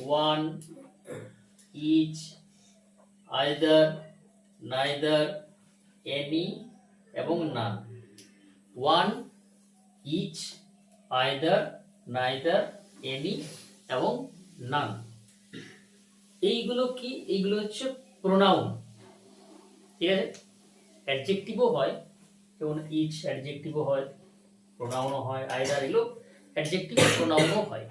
One each either neither any এবং none one each either neither any এবং none এইগুলো কি? এইগুলো হচ্ছে প্রোনাউন ঠিক আছে? অ্যাডজেক্টিভও হয়, যেমন ইচ অ্যাডজেক্টিভও হয় প্রোনাউনও হয় আইদার এগুলো অ্যাডজেক্টিভ প্রোনাউনও হয়।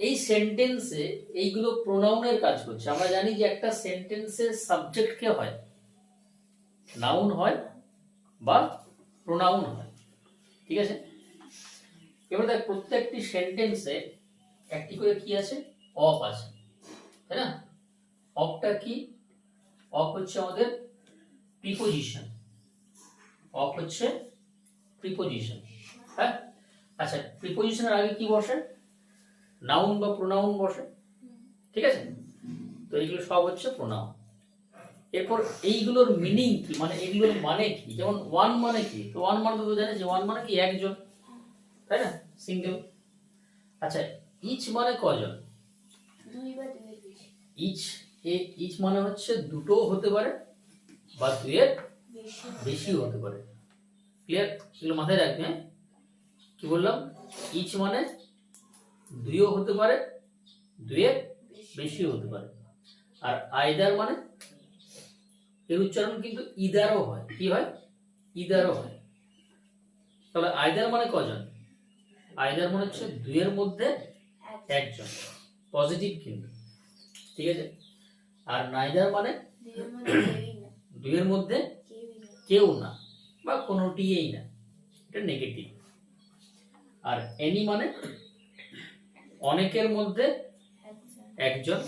এই সেন্টেন্সে এইগুলো প্রোনাউনের কাজ করছে। আমরা জানি যে একটা সেন্টেন্সের সাবজেক্ট কে হয়? নাউন হয় বা প্রোনাউন হয়। ঠিক আছে? এবার দেখ, প্রত্যেকটি সেন্টেন্সে একটি করে কি আছে? অফ আছে। তাই না? অফটা কি? অফ হচ্ছে আমাদের প্রিপোজিশন অফ হচ্ছে প্রিপোজিশন হ্যাঁ? আচ্ছা প্রিপোজিশনের আগে কি বসে? নাউন বা প্রোনাউন বসে ঠিক আছে? তো এইগুলো সব হচ্ছে প্রোনাউন। এরপর এইগুলোর মিনিং কি? মানে এগুলোর মানে কি? যেমন ওয়ান মানে কি? তো ওয়ান মানে তো জানে যে ওয়ান মানে কি? একজন তাই না? সিঙ্গেল আচ্ছা ইচ মানে কজন? ইচ এ ইচ মানে হচ্ছে দুটো হতে পারে বা দুয়ের বেশি। বেশিও হতে পারে। ক্লিয়ার এগুলো মাথায় রাখবে হ্যাঁ? কি বললাম? ইচ মানে দুইও হতে পারে দুয়ের বেশিও হতে পারে। আর আয়দার মানে? এর উচ্চারণ কিন্তু ইদারও হয়। কি হয়? ইদারও হয়। তবে আইদার মানে কজন? আইদার মানে হচ্ছে দুইয়ের মধ্যে একজন। পজিটিভ কিন্তু। ঠিক আছে? আর নাইদার মানে? দুইয়ের মধ্যে কেউ না বা কোনোটিই না। এটা নেগেটিভ আর এনি মানে? অনেকের মধ্যে একজন একজন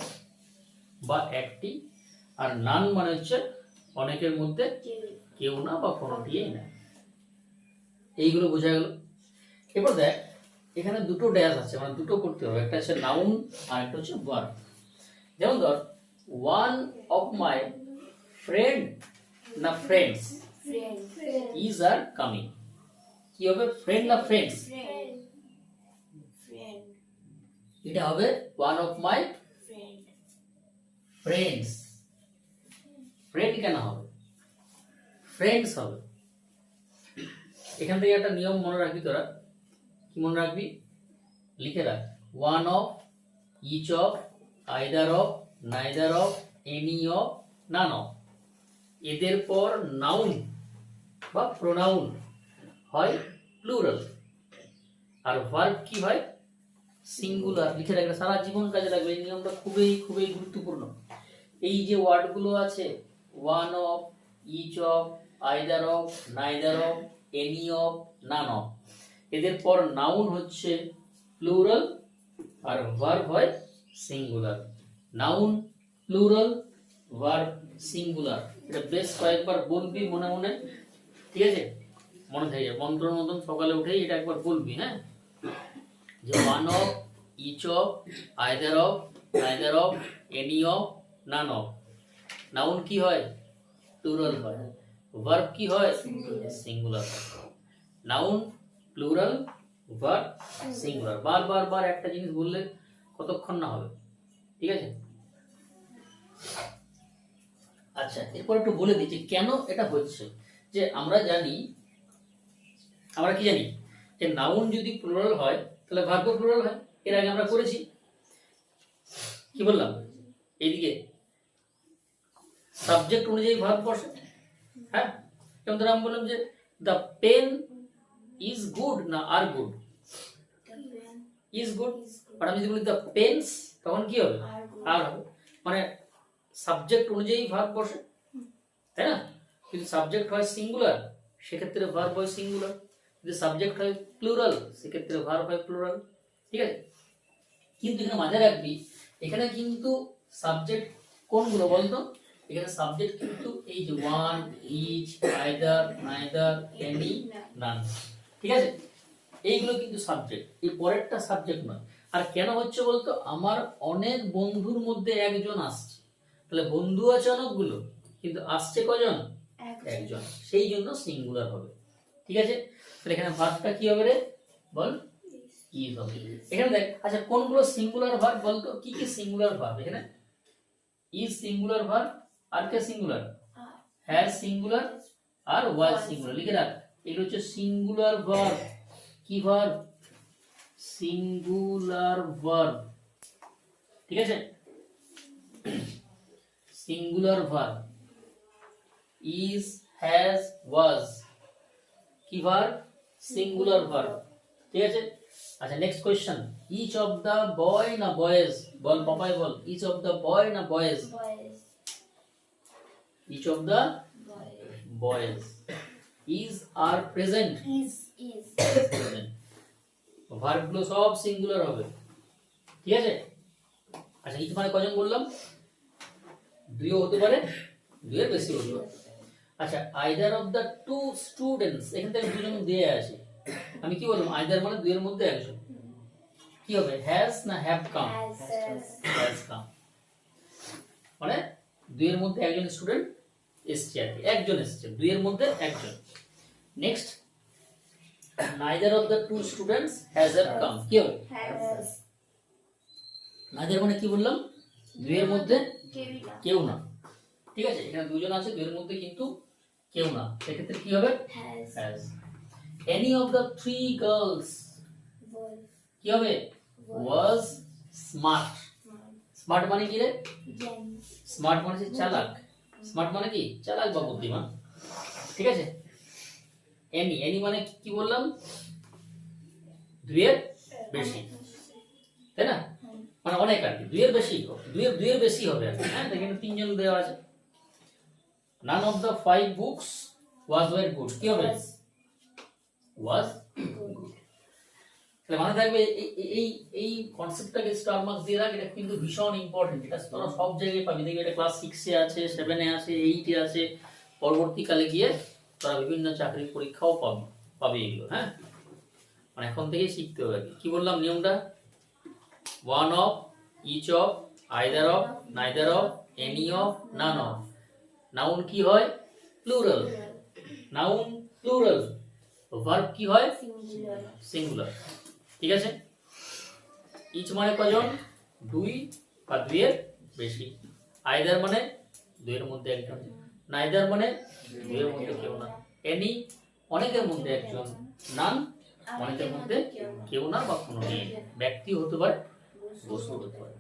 বা একটি আর নান মানে হচ্ছে অনেকের মধ্যে কেউ। না বা কোনোটিই না। এইগুলো বোঝা গেল। এবার দেখ এখানে দুটো ড্যাশ আছে মানে দুটো করতে হবে। একটা হচ্ছে নাউন আর একটা হচ্ছে ভার্ব যেমন ধর ওয়ান অফ মাই ফ্রেন্ড না ফ্রেন্ডস ইজ আর কামিং কি হবে? ফ্রেন্ড না ফ্রেন্ডস ফ্রেন্ড ফ্রেন্ড এটা হবে one of my friends friend কেন হবে? ফ্রেন্ডস হবে। এখান থেকে একটা নিয়ম মনে রাখবি তোরা। কি মনে রাখবি? লিখে রাখ। One of each of either of neither of any of none of এদের পর নাউন বা প্রোনাউন হয় প্লুরাল আর ভার্ব কি হয়? সিঙ্গুলার লিখে রাখবে সারা জীবন কাজে লাগবে। এই নিয়মটা খুবই খুবই গুরুত্বপূর্ণ। এই যে ওয়ার্ডগুলো আছে one of each of either of neither of any of none of এদের পর নাউন হচ্ছে প্লুরাল আর ভার্ব হয় singular noun plural verb singular এটা বেশ কয়েকবার বলবি মনে মনে। ঠিক আছে? মনে থাকে, মন্ত্র মতন সকালে উঠেই এটা একবার বলবি হ্যাঁ? যে one of each of either of neither of any of none of noun কি হয়? প্লুরাল হয়। ভার্ব কি হয়? Singular noun plural verb singular বার বার বার একটা জিনিস বললে কতক্ষণ না হবে? ঠিক আছে? আচ্ছা এরপর একটু বলে দিচ্ছি কেন এটা হচ্ছে? যে আমরা জানি আমরা কি জানি? যে নাউন যদি প্লুরাল হয় তাহলে ভার্ব প্লুরাল হয় এর আগে আমরা করেছি। কি বললাম? এইদিকে। সাবজেক্ট অনুযায়ী ভার্ব বসে। হ্যাঁ? যেমন ধর আমি বললাম যে দ্য পেন ইজ গুড না আর গুড ইজ গুড আর আমি যদি বলি দ্য পেন্স তখন কি হবে? আর হবে। মানে সাবজেক্ট অনুযায়ী ভার্ব বসে। তাই না? যদি সাবজেক্ট হয় সিঙ্গুলার সেক্ষেত্রে ভার্ব হয় সিঙ্গুলার যদি সাবজেক্ট হয় প্লুরাল সেক্ষেত্রে ভার্ব হয় প্লুরাল ঠিক আছে? কিন্তু এখানে মাথায় রাখবি এখানে কিন্তু সাবজেক্ট কোনগুলো বলতো? এখানে সাবজেক্ট কিন্তু এই যে one each either neither any none ঠিক আছে? এইগুলো কিন্তু সাবজেক্ট এই পরেরটা সাবজেক্ট নয়। আর কেন হচ্ছে বলতো? আমার অনেক বন্ধুর মধ্যে একজন আসছে। তাহলে বন্ধু আছে অনেকগুলো কিন্তু আসছে কজন? একজন। একজন। সেই জন্য সিঙ্গুলার হবে। ঠিক আছে? তাহলে এখানে ভার্বটা কি হবে রে? বল। ইজ হবে? এখানে দেখ আচ্ছা কোনগুলো সিঙ্গুলার ভার্ব বলতো? কি কি সিঙ্গুলার ভার্ব এখানে? ইজ সিঙ্গুলার ভার্ব আর কে সিঙ্গুলার হ্যাজ সিঙ্গুলার আর ওয়াজ সিঙ্গুলার লিখে রাখ। এগুলো হচ্ছে সিঙ্গুলার ভার্ব কি ভার্ব সিঙ্গুলার ভার্ব ঠিক আছে? Singular verb is has was কি ভার্ব সিঙ্গুলার ভার্ব ঠিক আছে? আচ্ছা next question each of the boy না বয়েজ বল পাপাই বল। ইচ অফ দা বয় না boys each of the boys boys. Is are present? Is is. Present. ভার্বগুলো সব singular হবে। ঠিক আছে? আচ্ছা ইট মানে কজন বললাম? দুইও হতে পারে। দুইয়ের বেশি হতে পারে। আচ্ছা either of the two students এখান থেকে দুজন দিয়ে আছে আমি কি বললাম? আইদার মানে দুইয়ের মধ্যে একজন কি হবে? হ্যাজ না have come has has. Has come মানে দুইয়ের মধ্যে একজন স্টুডেন্ট এসছে আর কি। একজন এসছে দুইয়ের মধ্যে একজন। Next neither of the two students has have come কি হবে? নাইদার মানে কি বললাম? দুইয়ের মধ্যে কেউ না। ঠিক আছে এখানে দুজন আছে দুইয়ের মধ্যে কিন্তু কেউ না সেক্ষেত্রে কি হবে? Has any of the three girls কি হবে? ওয়াজ স্মার্ট স্মার্ট মানে কি রে? স্মার্ট মানে চালাক। স্মার্ট মানে কি? চালাক বা বুদ্ধিমান। ঠিক আছে? এনি এনি মানে কি- বললাম? দুইয়ের বেশি। তাই না? মানে অনেক আর কি। দুইয়ের বেশি। দুইয়ের দুইয়ের বেশি হবে আর কি। হ্যাঁ এখানে তিনজন দেওয়া আছে। None of the five books was were good কি হবে? Was. Was good. তাহলে মনে থাকবে এই- এই- কনসেপ্টটাকে স্টার মার্কস দিয়ে রাখ এটা কিন্তু ভীষণ ইম্পর্টেন্ট এটা তোরা সব জায়গায় পাবি। দেখবি এটা ক্লাস সিক্সে আছে সেভেনে আছে এইটে আছে। পরবর্তীকালে গিয়ে তোরা বিভিন্ন চাকরির পরীক্ষাও পাবি পাবি এগুলো হ্যাঁ? মানে এখন থেকেই শিখতে হবে আর কি। কি বললাম নিয়মটা? One of each of either of neither of any of none of noun কি হয়? প্লুরাল নাউন প্লুরাল ভার্ব কি হয়? সিঙ্গুলার ঠিক আছে? ইচ মানে কজন? দুই বা দুইয়ের বেশি। আইদার মানে দুইয়ের মধ্যে একজন। নাইদার মানে দুইয়ের মধ্যে কেউ না। এনি অনেকের মধ্যে একজন। নান অনেকের মধ্যে কেউ না বা কোনো নেই। ব্যক্তি হতে পারে বস্তু হতে পারে।